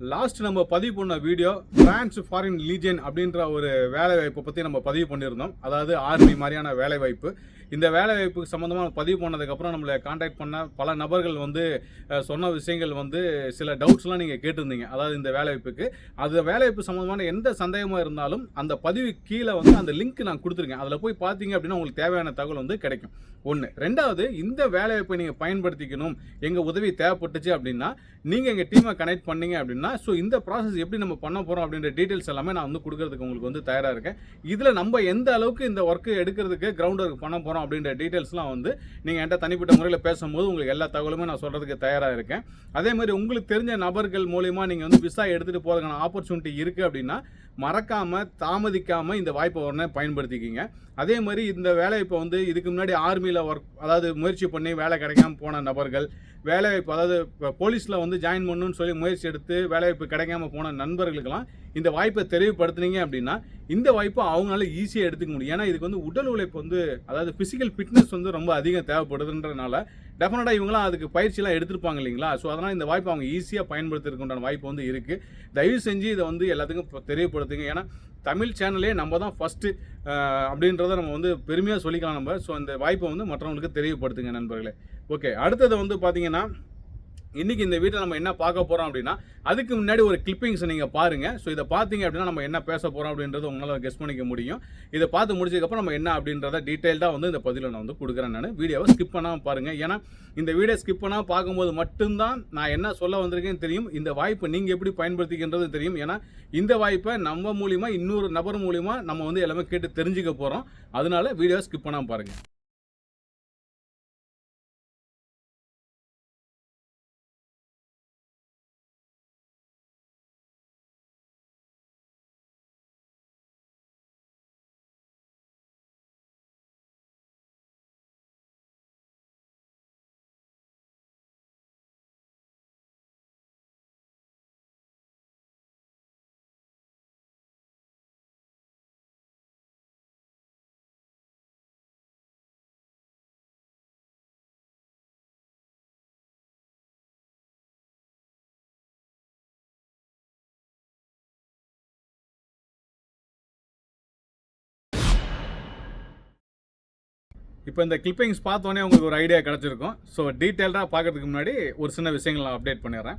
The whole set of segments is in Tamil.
லாஸ்ட் நம்ம பதிவு பண்ண வீடியோ பிரான்ஸ் ஃபாரின் லீஜியன் அப்படின்ற ஒரு வேலை வாய்ப்பை பற்றி நம்ம பதிவு பண்ணியிருந்தோம். அதாவது ஆர்மி மாதிரியான வேலை வாய்ப்பு இந்த வேலை வாய்ப்புக்கு சம்மந்தமாக பதிவு பண்ணதுக்கப்புறம் நம்மளை காண்டாக்ட் பண்ண பல நபர்கள் வந்து சொன்ன விஷயங்கள் வந்து சில டவுட்ஸ்லாம் நீங்கள் கேட்டிருந்தீங்க. அதாவது இந்த வேலை வாய்ப்புக்கு அது வேலை வாய்ப்பு சம்மந்தமான எந்த சந்தேகமாக இருந்தாலும் அந்த பதிவு கீழே வந்து அந்த லிங்க் நான் கொடுத்துருக்கேன். அதில் போய் பார்த்தீங்க அப்படின்னா உங்களுக்கு தேவையான தகவல் வந்து கிடைக்கும். ஒன்று ரெண்டாவது இந்த வேலை வாய்ப்பை நீங்கள் பயன்படுத்திக்கணும். எங்கள் உதவி தேவைப்பட்டுச்சு அப்படின்னா நீங்கள் எங்கள் டீமை கனெக்ட் பண்ணீங்க அப்படின்னா ஸோ இந்த ப்ராசஸ் எப்படி நம்ம பண்ண போகிறோம் அப்படின்ற டீட்டெயில்ஸ் எல்லாமே நான் வந்து கொடுக்கறதுக்கு உங்களுக்கு வந்து தயாராக இருக்கேன். இதில் நம்ம எந்த அளவுக்கு இந்த ஒர்க்கு எடுக்கிறதுக்கு கிரவுண்ட் ஒர்க் பண்ண போகிறோம் அப்படின்ற டீட்டெயில்ஸ்லாம் வந்து நீங்கள் என்கிட்ட தனிப்பட்ட முறையில் பேசும்போது உங்களுக்கு எல்லா தகவலுமே நான் சொல்கிறதுக்கு தயாராக இருக்கேன். அதே மாதிரி உங்களுக்கு தெரிஞ்ச நபர்கள் மூலிமா நீங்கள் வந்து விசா எடுத்துகிட்டு போகிறதுக்கான ஆப்பர்ச்சுனிட்டி இருக்குது அப்படின்னா மறக்காமல் தாமதிக்காமல் இந்த வாய்ப்பை உடனே பயன்படுத்திக்கிங்க. அதே மாதிரி இந்த வேலை இப்போ வந்து இதுக்கு முன்னாடி ஆர்மியில் ஒர்க் அதாவது முயற்சி பண்ணி வேலை கிடைக்காம போன நபர்கள் வேலைவாய்ப்பு அதாவது இப்போ போலீஸில் வந்து ஜாயின் பண்ணணும்னு சொல்லி முயற்சி எடுத்து வேலைவாய்ப்பு கிடைக்காம போன நண்பர்களுக்கெல்லாம் இந்த வாய்ப்பை தெளிவுபடுத்துனீங்க அப்படின்னா இந்த வாய்ப்பை அவங்களால ஈஸியாக எடுத்துக்க முடியும். ஏன்னா இதுக்கு வந்து உடல் உழைப்பு வந்து அதாவது ஃபிசிக்கல் ஃபிட்னஸ் வந்து ரொம்ப அதிகம் தேவைப்படுதுன்றனால டெஃபினட்டாக இவங்களாம் அதுக்கு பயிற்சியெலாம் எடுத்திருப்பாங்க இல்லைங்களா? ஸோ அதனால் இந்த வாய்ப்பை அவங்க ஈஸியாக பயன்படுத்துறதுக்குண்டான வாய்ப்பு வந்து இருக்குது தயவு செஞ்சு இதை வந்து எல்லாத்துக்கும் தெரியப்படுத்துங்க. ஏன்னா தமிழ் சேனலே நம்ம தான் ஃபஸ்ட்டு அப்படின்றத நம்ம வந்து பெருமையாக சொல்லிக்கலாம் நம்ம. ஸோ அந்த வாய்ப்பை வந்து மற்றவங்களுக்கு தெரியப்படுத்துங்க நண்பர்களே. ஓகே அடுத்தது வந்து பார்த்தீங்கன்னா இன்றைக்கி இந்த வீட்டில் நம்ம என்ன பார்க்க போகிறோம் அப்படின்னா அதுக்கு முன்னாடி ஒரு கிளிப்பிங்ஸ் நீங்கள் பாருங்கள் ஸோ இதை பார்த்தீங்க அப்படின்னா நம்ம என்ன பேச போகிறோம் அப்படின்றத உங்களால் கெஸ் பண்ணிக்க முடியும். இதை பார்த்து முடிச்சதுக்கப்புறம் நம்ம என்ன அப்படின்றத டீட்டெயில்டாக வந்து இந்த பதிவில் நான் வந்து கொடுக்குறேன் நான். வீடியோவை ஸ்கிப் பண்ணாமல் பாருங்கள் ஏன்னா இந்த வீடியோ ஸ்கிப் பண்ணாமல் பார்க்கும்போது மட்டும்தான் நான் என்ன சொல்ல வந்திருக்கேன்னு தெரியும். இந்த வாய்ப்பை நீங்கள் எப்படி பயன்படுத்திக்கின்றது தெரியும். ஏன்னா இந்த வாய்ப்பை நம்ம மூலிமா இன்னொரு நபர் மூலிமா நம்ம வந்து எல்லாமே கேட்டு தெரிஞ்சுக்க போகிறோம் அதனால வீடியோ ஸ்கிப் பண்ணாமல் பாருங்கள் இப்போ இந்த கிளிப்பிங்ஸ் பார்த்தோன்னே உங்களுக்கு ஒரு ஐடியா கிடச்சிருக்கும். ஸோ டீட்டெயில்டாக பார்க்கறதுக்கு முன்னாடி ஒரு சின்ன விஷயங்கள் நான் அப்டேட் பண்ணிடுறேன்.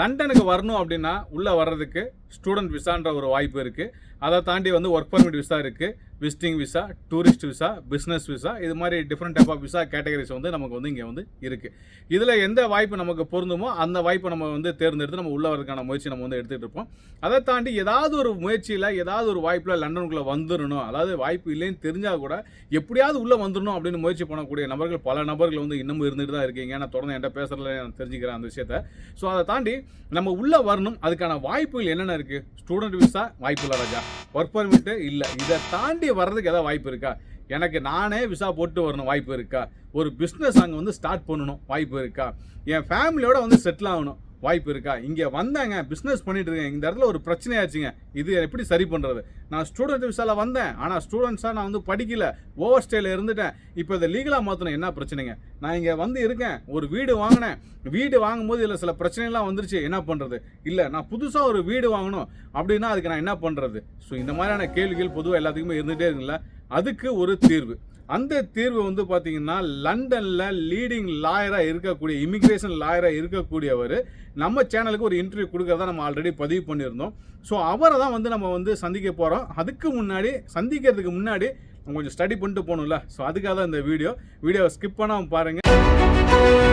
லண்டனுக்கு வரணும் அப்படின்னா உள்ளே வர்றதுக்கு ஸ்டூடெண்ட் விசான்ற ஒரு வாய்ப்பு இருக்குது அதை தாண்டி வந்து ஒர்க் பர்மிட் விசா இருக்குது visiting visa tourist visa business visa இது மாதிரி different type of visa categories வந்து நமக்கு வந்து இங்கே வந்து இருக்குது இதில் எந்த வாய்ப்பு நமக்கு பொருந்துமோ அந்த வாய்ப்பை நம்ம வந்து தேர்ந்தெடுத்து நம்ம உள்ள வரதுக்கான முயற்சி நம்ம வந்து எடுத்துகிட்டு இருப்போம். அதை தாண்டி ஏதாவது ஒரு முயற்சியில் ஏதாவது ஒரு வாய்ப்பில் லண்டனுக்குள்ளே வந்துடணும். அதாவது வாய்ப்பு இல்லைன்னு தெரிஞ்சால் கூட எப்படியாவது உள்ளே வந்துடணும் அப்படின்னு முயற்சி பண்ணக்கூடிய நபர்கள் பல நபர்கள் வந்து இன்னமும் இருந்துட்டு தான் இருக்கீங்க. நான் தொடர்ந்து என்கிட்ட பேசுகிறதுல நான் தெரிஞ்சுக்கிறேன் அந்த விஷயத்த. ஸோ அதை தாண்டி நம்ம உள்ளே வரணும். அதுக்கான வாய்ப்புகள் என்னென்ன இருக்குது ஸ்டூடெண்ட் விசா வாய்ப்பு இல்லை ராஜா. ஒர்க் பர்மிட்டு இல்லை. இதை தாண்டி வர்றதுக்கு ஏதாவது வாய்ப்பு இருக்கா? எனக்கு நானே விசா போட்டு வரணும் வாய்ப்பு இருக்கா? ஒரு பிஸ்னஸ் அங்கே வந்து ஸ்டார்ட் பண்ணணும் வாய்ப்பு இருக்கா? என் ஃபேமிலியோட வந்து செட்டில் ஆகணும். வாய்ப்பு இருக்கா? இங்கே வந்தாங்க பிஸ்னஸ் பண்ணிட்டு இருக்கேன் இந்த இடத்துல ஒரு பிரச்சனையாச்சுங்க. இது எப்படி சரி பண்ணுறது நான் ஸ்டூடெண்ட் விசாவில் வந்தேன். ஆனால் ஸ்டூடெண்ட்ஸாக நான் வந்து படிக்கல. ஓவர் ஸ்டேயில் இருந்துட்டேன். இப்போ இதை லீகலாக மாற்றணும் என்ன பிரச்சனைங்க? நான் இங்கே வந்து இருக்கேன். ஒரு வீடு வாங்கினேன். வீடு வாங்கும்போது இதில் சில பிரச்சனைலாம் வந்துருச்சு. என்ன பண்ணுறது இல்லை நான் புதுசாக ஒரு வீடு வாங்கணும். அப்படின்னா அதுக்கு நான் என்ன பண்ணுறது ஸோ இந்த மாதிரியான கேள்விகள் பொதுவாக எல்லாத்துக்குமே இருந்துகிட்டே இருக்குல்ல அதுக்கு ஒரு தீர்வு. அந்த தீர்வு வந்து பார்த்தீங்கன்னா லண்டனில் லீடிங் லாயராக இருக்கக்கூடிய இமிக்ரேஷன் லாயராக இருக்கக்கூடியவர் நம்ம சேனலுக்கு ஒரு இன்டர்வியூ கொடுக்கறதா நம்ம ஆல்ரெடி பதிவு பண்ணியிருந்தோம். ஸோ அவரை தான் வந்து நம்ம வந்து சந்திக்க போகிறோம் அதுக்கு முன்னாடி சந்திக்கிறதுக்கு முன்னாடி நம்ம கொஞ்சம் ஸ்டடி பண்ணிட்டு போகணும்ல. ஸோ அதுக்காக தான் இந்த வீடியோ வீடியோவை ஸ்கிப் பண்ணாமல் பாருங்கள்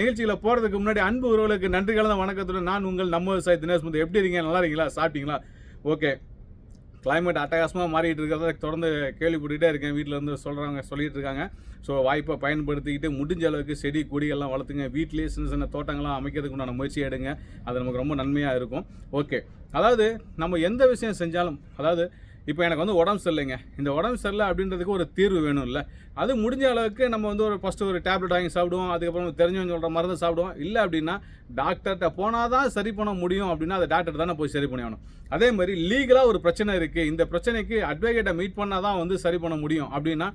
நிகழ்ச்சியில் போகிறதுக்கு முன்னாடி அன்பு உறவுகளுக்கு நன்றி கலந்த வணக்கத்துடன் நான் உங்கள் நம்ம விவசாய தினேஷ் முத்து. எப்படி இருக்கீங்க? நல்லா இருக்கீங்களா? சாப்பிட்டீங்களா? ஓகே. கிளைமேட் அட்டகாசமாக மாறிட்டு இருக்கிறத தொடர்ந்து கேள்விப்பட்டுக்கிட்டே இருக்கேன். வீட்டில் இருந்து சொல்கிறாங்க சொல்லிட்டு இருக்காங்க. ஸோ வாய்ப்பை பயன்படுத்திக்கிட்டு முடிஞ்ச அளவுக்கு செடி கொடிகள்லாம் வளர்த்துங்க. வீட்லேயே சின்ன சின்ன தோட்டங்கள்லாம் அமைக்கிறதுக்கு உண்டான முயற்சி எடுங்க. அது நமக்கு ரொம்ப நன்மையாக இருக்கும். ஓகே அதாவது நம்ம எந்த விஷயம் செஞ்சாலும் அதாவது இப்போ எனக்கு வந்து உடம்பு சரியில்லைங்க. இந்த உடம்பு சரியில்லை அப்படின்றதுக்கு ஒரு தீர்வு வேணும்ல. அது முடிஞ்ச அளவுக்கு நம்ம வந்து ஒரு ஃபஸ்ட்டு ஒரு டேப்லெட் வாங்கி சாப்பிடுவோம். அதுக்கப்புறம் தெரிஞ்சவங்க சொல்கிற மருந்து சாப்பிடுவோம். இல்லை அப்படின்னா டாக்டர்கிட்ட போனால் தான் சரி பண்ண முடியும் அப்படின்னா அதை டாக்டர் தானே போய் சரி பண்ணணும் அதே மாதிரி லீகலாக ஒரு பிரச்சனை இருக்குது இந்த பிரச்சனைக்கு அட்வொகேட்டை மீட் பண்ணால் தான் வந்து சரி பண்ண முடியும் அப்படின்னா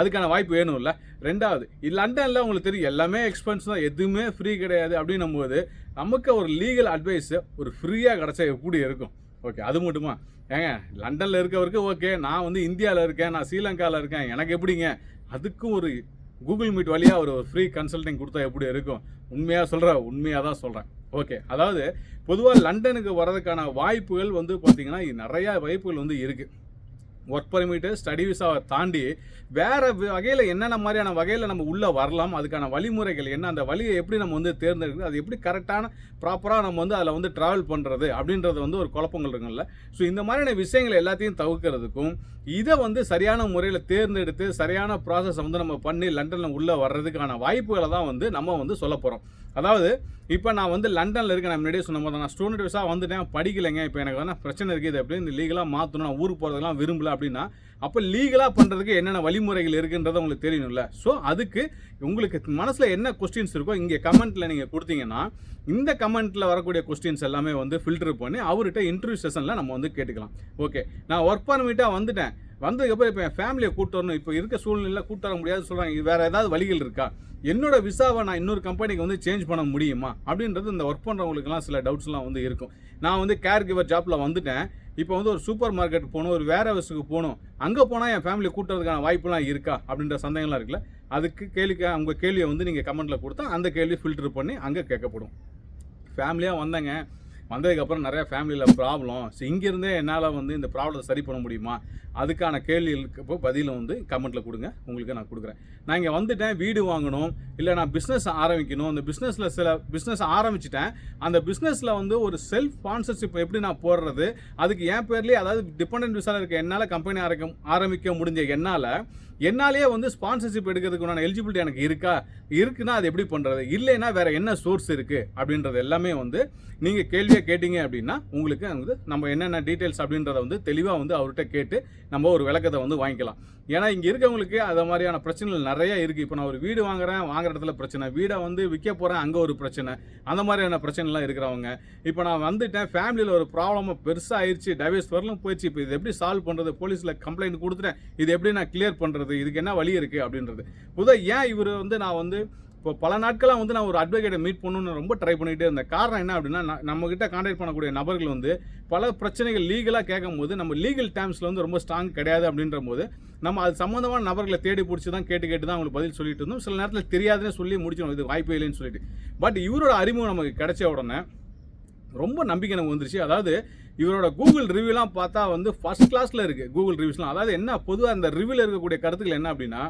அதுக்கான வாய்ப்பு வேணும்ல. ரெண்டாவது லண்டனில் உங்களுக்கு தெரியும். எல்லாமே எக்ஸ்பென்ஸ் தான். எதுவுமே ஃப்ரீ கிடையாது அப்படின்னும் போது நமக்கு ஒரு லீகல் அட்வைஸ் ஒரு ஃப்ரீயாக கிடச்சா எப்படி இருக்கும். ஓகே அது மட்டுமா? ஏங்க லண்டனில் இருக்கவருக்கு ஓகே நான் வந்து இந்தியாவில் இருக்கேன் நான் ஸ்ரீலங்காவில் இருக்கேன் எனக்கு எப்படிங்க? அதுக்கும் ஒரு கூகுள் மீட் வழியாக ஒரு ஃப்ரீ கன்சல்டிங் கொடுத்தா எப்படி இருக்கும்? உண்மையாக சொல்கிறேன் உண்மையாக தான் சொல்கிறேன் ஓகே அதாவது பொதுவாக லண்டனுக்கு வர்றதுக்கான வாய்ப்புகள் வந்து பார்த்திங்கன்னா நிறையா வாய்ப்புகள் வந்து இருக்குது ஒர்க் பர்மிட்டு ஸ்டடி விசாவை தாண்டி வேறு வகையில் என்னென்ன மாதிரியான வகையில் நம்ம உள்ளே வரலாம் அதுக்கான வழிமுறைகள் என்ன அந்த வழியை எப்படி நம்ம வந்து தேர்ந்தெடுக்கிறது அது எப்படி கரெக்டான ப்ராப்பராக நம்ம வந்து அதில் வந்து ட்ராவல் பண்ணுறது அப்படின்றது வந்து ஒரு குழப்பங்கள் இருக்குல்ல ஸோ இந்த மாதிரியான விஷயங்கள் எல்லாத்தையும் தவிர்க்கிறதுக்கும் இதை வந்து சரியான முறையில் தேர்ந்தெடுத்து சரியான ப்ராசஸை வந்து நம்ம பண்ணி லண்டனில் உள்ளே வர்றதுக்கான வாய்ப்புகளை தான் வந்து நம்ம வந்து சொல்ல போகிறோம் அதாவது இப்போ நான் வந்து லண்டனில் இருக்கேன். நான் முன்னாடியே சொன்ன போது நான் ஸ்டூடெண்ட் விசா வந்துட்டேன் படிக்கலைங்க இப்போ எனக்கு வந்து பிரச்சனை இருக்குது இது லீகலாக மாற்றணும் நான் ஊருக்கு போகிறதுலாம் விரும்பல அப்படின்னா அப்போ லீகலாக பண்ணுறதுக்கு என்னென்ன வழிமுறைகள் இருக்குன்றது உங்களுக்கு தெரியணும்ல. ஸோ அதுக்கு உங்களுக்கு மனசில் என்ன கொஸ்டின்ஸ் இருக்கோ இங்கே கமெண்ட்டில் நீங்கள் கொடுத்தீங்கன்னா இந்த கமெண்ட்டில் வரக்கூடிய கொஸ்டின்ஸ் எல்லாமே வந்து ஃபில்டர் பண்ணி அவர்கிட்ட இன்டர்வியூ செஷனில் நம்ம வந்து கேட்டுக்கலாம். ஓகே நான் ஒர்க் பர்மிட்டாக வந்துட்டேன். வந்ததுக்கப்புறம் இப்போ என் ஃபேமிலியை கூட்டு வரணும் இப்போ இருக்க சூழ்நிலையில் கூட்டு வர முடியாது சொல்கிறாங்க இது வேறு ஏதாவது வழிகள் இருக்கா? என்னோட விசாவை நான் இன்னொரு கம்பெனிக்கு வந்து சேஞ்ச் பண்ண முடியுமா? அப்படின்றது இந்த ஒர்க் பண்ணுறவங்களுக்குலாம் சில டவுட்ஸ்லாம் வந்து இருக்கும். நான் வந்து கேர் கிவர் ஜாப்பில் வந்துட்டேன். இப்போ வந்து ஒரு சூப்பர் மார்க்கெட் போகணும் ஒரு வேற ஹவுஸுக்கு போகணும். அங்கே போனால் என் ஃபேமிலி கூட்டுறதுக்கான வாய்ப்புலாம் இருக்கா? அப்படின்ற சந்தேகம்லாம் இருக்குல்ல? அதுக்கு கேள்விக்கு அவங்க கேள்வியை வந்து நீங்கள் கமெண்ட்டில் கொடுத்தா அந்த கேள்வி ஃபில்டர் பண்ணி அங்கே கேட்கப்படும். ஃபேமிலியாக வந்தேங்க. வந்ததுக்கப்புறம் நிறையா ஃபேமிலியில் ப்ராப்ளம் ஸோ இங்கேருந்தே என்னால் வந்து இந்த ப்ராப்ளத்தை சரி பண்ண முடியுமா? அதுக்கான கேள்விகளுக்கு இப்போ பதிலை வந்து கமெண்ட்டில் கொடுங்க. உங்களுக்கு நான் கொடுக்குறேன். நான் இங்கே வந்துட்டேன் வீடு வாங்கணும் இல்லை நான் பிஸ்னஸ் ஆரம்பிக்கணும். அந்த பிஸ்னஸில் சில பிஸ்னஸ் ஆரம்பிச்சிட்டேன். அந்த பிஸ்னஸில் வந்து ஒரு செல்ஃப் ஸ்பான்சர்ஷிப் எப்படி நான் போடுறது? அதுக்கு என் பேர்லேயே அதாவது டிபெண்ட் விசாவில் இருக்க என்னால் கம்பெனி ஆரம்பிக்க ஆரம்பிக்க முடிஞ்ச என்னால் என்னாலேயே வந்து ஸ்பான்சர்ஷிப் எடுக்கிறதுக்கு உண்டான எலிஜிபிலிட்டி எனக்கு இருக்கா? இருக்குன்னா அது எப்படி பண்ணுறது இல்லைன்னா வேறு என்ன சோர்ஸ் இருக்குது அப்படின்றது எல்லாமே வந்து நீங்கள் கேள்வியை கேட்டிங்க அப்படின்னா உங்களுக்கு வந்து நம்ம என்னென்ன டீட்டெயில்ஸ் அப்படின்றத வந்து தெளிவாக வந்து அவர்கிட்ட கேட்டு நம்ம ஒரு விளக்கத்தை வந்து வாங்கிக்கலாம். ஏன்னா இங்கே இருக்கவங்களுக்கு அதை மாதிரியான பிரச்சனைகள் நிறைய இருக்குது இப்போ நான் ஒரு வீடு வாங்குறேன் வாங்குற இடத்துல பிரச்சனை. வீடை வந்து விற்க போகிறேன் அங்கே ஒரு பிரச்சனை. அந்த மாதிரியான பிரச்சனைலாம் இருக்கிறவங்க. இப்போ நான் வந்துட்டேன் ஃபேமிலியில் ஒரு ப்ராப்ளமாக பெருசாக ஆயிடுச்சு டைவர்ஸ் வரலும் போயிடுச்சு. இப்போ இது எப்படி சால்வ் பண்ணுறது போலீஸில் கம்ப்ளைண்ட் கொடுத்துட்டேன். இது எப்படி நான் கிளியர் பண்ணுறது இதுக்கு என்ன வழி இருக்குது அப்படின்றது. புதுதாக ஏன் இவர் வந்து நான் வந்து இப்போ பல நாட்களாக வந்து நான் ஒரு அட்வொகேட்டை மீட் பண்ணணும்னு ரொம்ப ட்ரை பண்ணிகிட்டே இருந்தேன். காரணம் என்ன அப்படின்னா நம்மக்கிட்ட கான்டாக்ட் பண்ணக்கூடிய நபர்கள் வந்து பல பிரச்சனைகள் லீகலாக கேட்கும் போது நம்ம லீகல் டேர்ம்ஸில் வந்து ரொம்ப ஸ்ட்ராங் கிடையாது அப்படின்ற போது நம்ம அது சம்மந்தமான நபர்களை தேடி பிடிச்சி தான் கேட்டு கேட்டு தான் அவங்களுக்கு பதில் சொல்லிட்டு இருந்தோம். சில நேரத்தில் தெரியாதுன்னு சொல்லி முடிச்சிடும் இது வாய்ப்பே இல்லைன்னு சொல்லிட்டு. பட் இவரோட அறிமுகம் நமக்கு கிடைச்ச உடனே ரொம்ப நம்பிக்கை நமக்கு வந்துருச்சு. அதாவது இவரோட கூகுள் ரிவ்யூலாம் பார்த்தா வந்து ஃபஸ்ட் கிளாஸில் இருக்குது கூகுள் ரிவ்யூஸ்லாம் அதாவது என்ன பொதுவாக அந்த ரிவ்யூவில் இருக்கக்கூடிய கருத்துக்கள் என்ன அப்படின்னா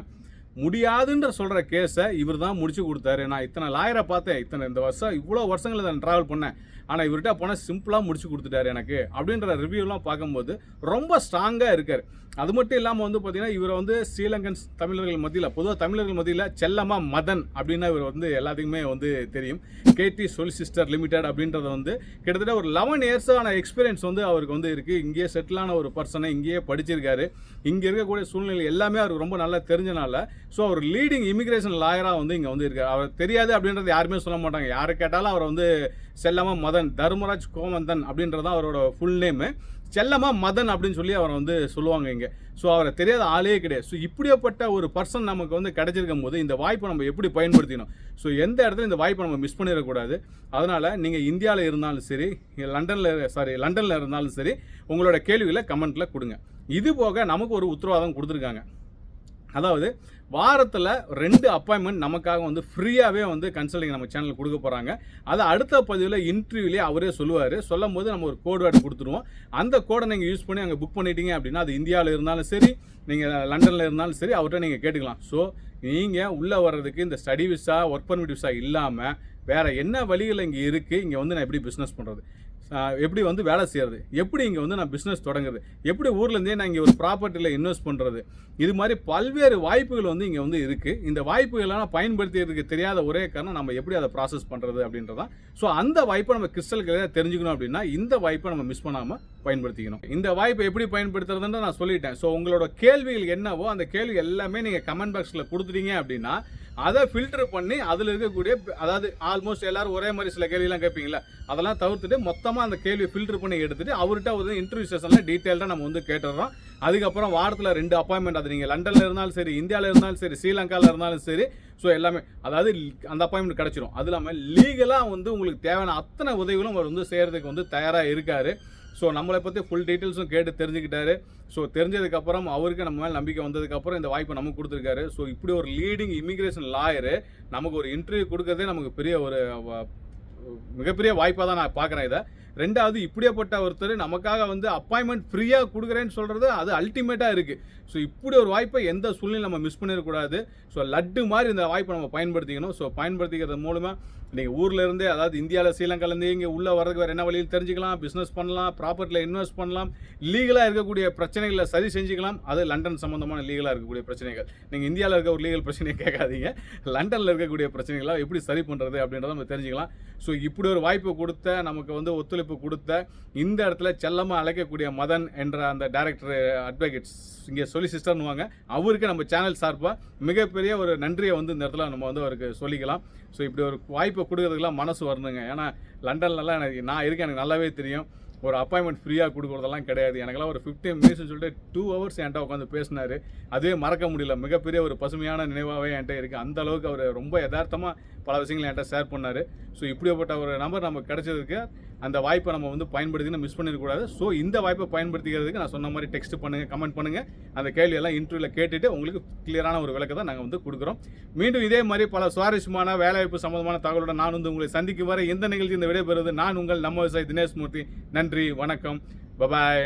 முடியாதுன்ற சொல்கிற கேஸை இவர் தான் முடிச்சு கொடுத்தாரு. நான் இத்தனை லாயரை பார்த்தேன். இத்தனை இந்த வருஷம் இவ்வளோ வருஷங்களில் நான் ட்ராவல் பண்ணேன். ஆனால் இவர்கிட்ட போனால் சிம்பிளாக முடிச்சு கொடுத்துட்டாரு எனக்கு. அப்படின்ற ரிவ்யூலாம் பார்க்கும்போது ரொம்ப ஸ்ட்ராங்காக இருக்கார். அது மட்டும் இல்லாமல் வந்து பார்த்தீங்கன்னா இவரை வந்து ஸ்ரீலங்கன் தமிழர்கள் மத்தியில் பொதுவாக தமிழர்கள் மத்தியில் செல்லமா மதன் அப்படின்னா இவர் வந்து எல்லாத்துக்குமே வந்து தெரியும். கேடி சொலிசிஸ்டர் லிமிடெட் அப்படின்றத வந்து கிட்டத்தட்ட ஒரு லெவன் இயர்ஸான எக்ஸ்பீரியன்ஸ் வந்து அவருக்கு வந்து இருக்குது இங்கேயே செட்டிலான ஒரு பர்சனை இங்கேயே படிச்சிருக்காரு. இங்கே இருக்கக்கூடிய சூழ்நிலை எல்லாமே அவருக்கு ரொம்ப நல்லா தெரிஞ்சனால ஸோ அவர் லீடிங் இமிக்ரேஷன் லாயராக வந்து இங்கே வந்து இருக்கார். அவர் தெரியாது அப்படின்றது யாருமே சொல்ல மாட்டாங்க. யாரை கேட்டாலும் அவர் வந்து செல்லமா மதன் தர்மராஜ் கோவந்தன் அப்படின்றது தான் அவரோட ஃபுல் நேமு செல்லமா மதன் அப்படின்னு சொல்லி அவரை வந்து சொல்லுவாங்க இங்கே. ஸோ அவரை தெரியாத ஆளே கிடையாது. ஸோ இப்படியப்பட்ட ஒரு பர்சன் நமக்கு வந்து கிடைச்சிருக்கும் போது இந்த வாய்ப்பை நம்ம எப்படி பயன்படுத்தினோம்? ஸோ எந்த இடத்துல இந்த வாய்ப்பை நம்ம மிஸ் பண்ணிடக்கூடாது? அதனால் நீங்கள் இந்தியாவில் இருந்தாலும் சரி லண்டனில் சாரி லண்டனில் இருந்தாலும் சரி உங்களோட கேள்விகளை கமெண்ட்டில் கொடுங்க. இது போக நமக்கு ஒரு உத்தரவாதம் கொடுத்துருக்காங்க. அதாவது வாரத்தில் ரெண்டு அப்பாயின்மெண்ட் நமக்காக வந்து ஃப்ரீயாகவே வந்து கன்சல்டிங் நம்ம சேனல் கொடுக்க போகிறாங்க அதை அடுத்த பதிவில் இன்டர்வியூலேயே அவரே சொல்லுவார். சொல்லும் போது நம்ம ஒரு கோட் வேர்டு கொடுத்துருவோம். அந்த கோடை நீங்கள் யூஸ் பண்ணி அங்கே புக் பண்ணிட்டீங்க அப்படின்னா அது இந்தியாவில் இருந்தாலும் சரி நீங்கள் லண்டனில் இருந்தாலும் சரி அவர்கிட்ட நீங்கள் கேட்டுக்கலாம். ஸோ நீங்கள் உள்ளே வர்றதுக்கு இந்த study visa work permit visa இல்லாமல் வேறு என்ன வழிகள் இங்கே இருக்குது இங்கே வந்து நான் எப்படி பிஸ்னஸ் பண்ணுறது எப்படி வந்து வேலை செய்கிறது எப்படி இங்கே வந்து நான் பிஸ்னஸ் தொடங்குறது? எப்படி ஊர்லேருந்தே நான் இங்கே ஒரு ப்ராப்பர்ட்டியில் இன்வெஸ்ட் பண்ணுறது இது மாதிரி பல்வேறு வாய்ப்புகள் வந்து இங்கே வந்து இருக்குது இந்த வாய்ப்புகளெல்லாம் பயன்படுத்தியதுக்கு தெரியாத ஒரே காரணம் நம்ம எப்படி அதை ப்ராசஸ் பண்ணுறது அப்படின்றதான் ஸோ அந்த வாய்ப்பை நம்ம கிறிஸ்டல் தெரிஞ்சுக்கணும் அப்படின்னா இந்த வாய்ப்பை நம்ம மிஸ் பண்ணாமல் பயன்படுத்திக்கணும். இந்த வாய்ப்பை எப்படி பயன்படுத்துறதுன்னு நான் சொல்லிட்டேன். ஸோ உங்களோட கேள்விகள் என்னவோ அந்த கேள்வி எல்லாமே நீங்கள் கமெண்ட் பாக்ஸில் கொடுத்துட்டீங்க அப்படின்னா அதை ஃபில்டர் பண்ணி அதில் இருக்கக்கூடிய அதாவது ஆல்மோஸ்ட் எல்லாரும் ஒரே மாதிரி சில கேள்விலாம் கேட்பீங்களா அதெல்லாம் தவிர்த்துட்டு மொத்தமாக அந்த கேள்வி ஃபில்டர் பண்ணி எடுத்துட்டு அவர்கிட்ட ஒரு இன்டர்வியூ செஷனில் டீட்டெயில்டாக நம்ம வந்து கேட்டுடுறோம். அதுக்கப்புறம் வாரத்தில் ரெண்டு அப்பாயின்மெண்ட் அது நீங்கள் லண்டனில் இருந்தாலும் சரி இந்தியாவில் இருந்தாலும் சரி ஸ்ரீலங்காவில் இருந்தாலும் சரி ஸோ எல்லாமே அதாவது அந்த அப்பாயின்மெண்ட் கிடச்சிரும். அது இல்லாமல் லீகலாக வந்து உங்களுக்கு தேவையான அத்தனை உதவிகளும் அவர் வந்து செய்கிறதுக்கு வந்து தயாராக இருக்கார். ஸோ நம்மளை பற்றி ஃபுல் டீட்டெயில்ஸும் கேட்டு தெரிஞ்சுக்கிட்டாரு. ஸோ தெரிஞ்சதுக்கப்புறம் அவருக்கு நம்ம மேலே நம்பிக்கை வந்ததுக்கப்புறம் இந்த வாய்ப்பை நமக்கு கொடுத்துருக்காரு. ஸோ இப்படி ஒரு லீடிங் இமிகிரேஷன் லாயரு நமக்கு ஒரு இன்டர்வியூ கொடுக்கறதே நமக்கு பெரிய ஒரு மிகப்பெரிய வாய்ப்பாக தான் நான் பார்க்குறேன் இதை. ரெண்டாவது இப்படியேப்பட்ட ஒருத்தர் நமக்காக வந்து அப்பாயின்மெண்ட் ஃப்ரீயாக கொடுக்குறேன்னு சொல்கிறது அது அல்டிமேட்டாக இருக்குது ஸோ இப்படி ஒரு வாய்ப்பை எந்த சூழ்நிலை நம்ம மிஸ் பண்ணிடக்கூடாது. ஸோ லட்டு மாதிரி இந்த வாய்ப்பை நம்ம பயன்படுத்திக்கணும். ஸோ பயன்படுத்திக்கிறது மூலமாக நீங்கள் ஊர்லேருந்தே அதாவது இந்தியாவில் ஸ்ரீலங்காலேருந்து இங்கே உள்ளே வரதுக்கு வேறு என்ன வழியில் தெரிஞ்சுக்கலாம் பிஸ்னஸ் பண்ணலாம் ப்ராப்பர்ட்டியில் இன்வெஸ்ட் பண்ணலாம் லீகலாக இருக்கக்கூடிய பிரச்சனைகளை சரி செஞ்சுக்கலாம். அது லண்டன் சம்மந்தமான லீகலாக இருக்கக்கூடிய பிரச்சனைகள். நீங்கள் இந்தியாவில் இருக்க ஒரு லீகல் பிரச்சனையை கேட்காதீங்க. லண்டனில் இருக்கக்கூடிய பிரச்சனைகளை எப்படி சரி பண்ணுறது அப்படின்றத நம்ம தெரிஞ்சுக்கலாம். ஸோ இப்படி ஒரு வாய்ப்பு கொடுத்த நமக்கு வந்து ஒத்துழைப்பு கொடுத்த இந்த இடத்துல செல்லமாக அழைக்கக்கூடிய மதன் என்ற அந்த டைரக்டர் அட்வொகேட்ஸ் இங்கே சொல்லி சிஸ்டர்னுவாங்க அவருக்கு நம்ம சேனல் சார்பாக மிகப்பெரிய ஒரு நன்றியை வந்து இந்த இடத்துல நம்ம வந்து அவருக்கு சொல்லிக்கலாம். ஸோ இப்படி ஒரு வாய்ப்பை கொடுக்கறதுக்குலாம் மனசு வரணுங்க. ஏன்னா லண்டன்லலாம் எனக்கு நான் இருக்கேன் எனக்கு நல்லாவே தெரியும். ஒரு அப்பாயின்மெண்ட் ஃப்ரீயாக கொடுக்குறதெல்லாம் கிடையாது. எனக்கெல்லாம் ஒரு ஃபிஃப்டீன் மினிட்ஸ்னு சொல்லிட்டு டூ ஹவர்ஸ் என்கிட்ட உட்காந்து பேசினாரு. அதுவே மறக்க முடியல. மிகப்பெரிய ஒரு பசுமையான நினைவாகவே என்கிட்ட இருக்குது அந்த அளவுக்கு அவர் ரொம்ப யதார்த்தமாக பல விஷயங்களை என்கிட்ட ஷேர் பண்ணார். ஸோ இப்படிப்பட்ட ஒரு நம்பர் நமக்கு கிடைச்சதுக்கு அந்த வாய்ப்பை நம்ம வந்து பயன்படுத்தினா மிஸ் பண்ணிடக்கூடாது ஸோ இந்த வாய்ப்பை பயன்படுத்திக்கிறதுக்கு நான் சொன்ன மாதிரி டெக்ஸ்ட் பண்ணுங்கள் கமெண்ட் பண்ணுங்கள் அந்த கேள்வியெல்லாம் இன்டர்வியூவில் கேட்டுட்டு உங்களுக்கு கிளியரான ஒரு விளக்கத்தை நாங்கள் வந்து கொடுக்குறோம். மீண்டும் இதே மாதிரி பல சுவாரஸ்யமான வேலைவாய்ப்பு சம்மந்தமான தகவலுடன் நான் வந்து உங்களை சந்திக்கும் வரை எந்த நிகழ்ச்சி இந்த விடைபெறுவது நான் உங்கள் நம்ம விவசாயி தினேஷ் மூர்த்தி. நன்றி வணக்கம். பபாய்